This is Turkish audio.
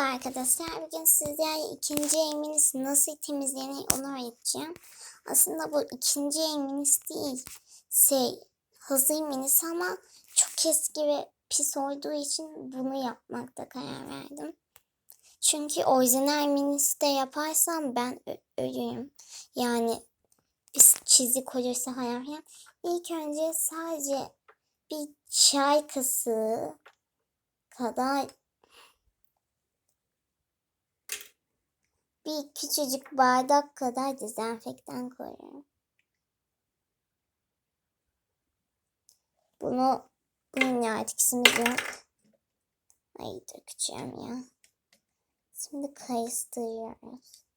arkadaşlar. Bugün sizlerle ikinci eğiminiz nasıl temizlenir onu öğreteceğim. Aslında bu ikinci eğiminiz değil. Şey, hızlı eğiminiz ama çok eski ve pis olduğu için bunu yapmakta karar verdim. Çünkü orijinal eğiminizi de yaparsam ben ö- ölürüm. Yani bir çizik olursa hayal. İlk önce sadece bir çay kaşığı kadar bir küçücük bardak kadar dezenfektan koyuyorum. Bunu bunun ya etkisini yok. Ay dökeceğim ya. Şimdi karıştırıyoruz.